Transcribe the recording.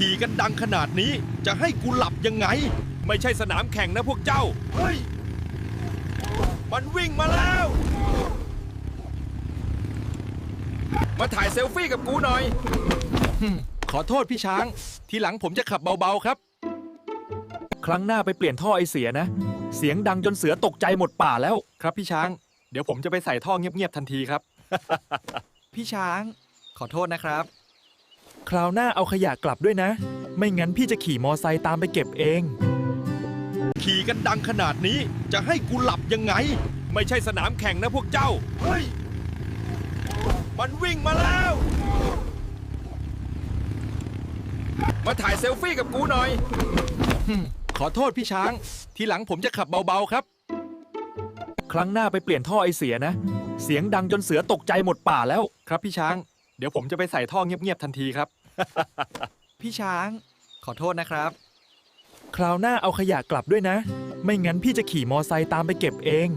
ขี่กันดังขนาดนี้จะให้กูหลับยังไง ไม่ใช่สนามแข่งนะพวกเจ้า เฮ้ย มันวิ่งมาแล้ว มาถ่ายเซลฟี่กับกูหน่อย ขอโทษพี่ช้าง ทีหลังผมจะขับเบาๆครับ ครั้งหน้าไปเปลี่ยนท่อไอเสียนะ เสียงดังจนเสือตกใจหมดป่าแล้ว ครับพี่ช้าง เดี๋ยวผมจะไปใส่ท่อเงียบๆทันทีครับ พี่ช้าง ขอโทษนะครับ คราวหน้าเอาขยะกลับด้วยนะ ไม่งั้นพี่จะขี่มอไซค์ตามไปเก็บเอง ขี่กันดังขนาดนี้จะให้กูหลับยังไง ไม่ใช่สนามแข่งนะพวกเจ้า เฮ้ย มันวิ่งมาแล้ว มาถ่ายเซลฟี่กับกูหน่อย ขอโทษพี่ช้าง ทีหลังผมจะขับเบาๆครับ ครั้งหน้าไปเปลี่ยนท่อไอเสียนะ เสียงดังจนเสือตกใจหมดป่าแล้วครับพี่ช้าง เดี๋ยวผมจะไปใส่ท่อเงียบๆทันทีครับ พี่ช้างขอโทษนะครับ คราวหน้าเอาขยะกลับด้วยนะ ไม่งั้นพี่จะขี่มอไซค์ตามไปเก็บเอง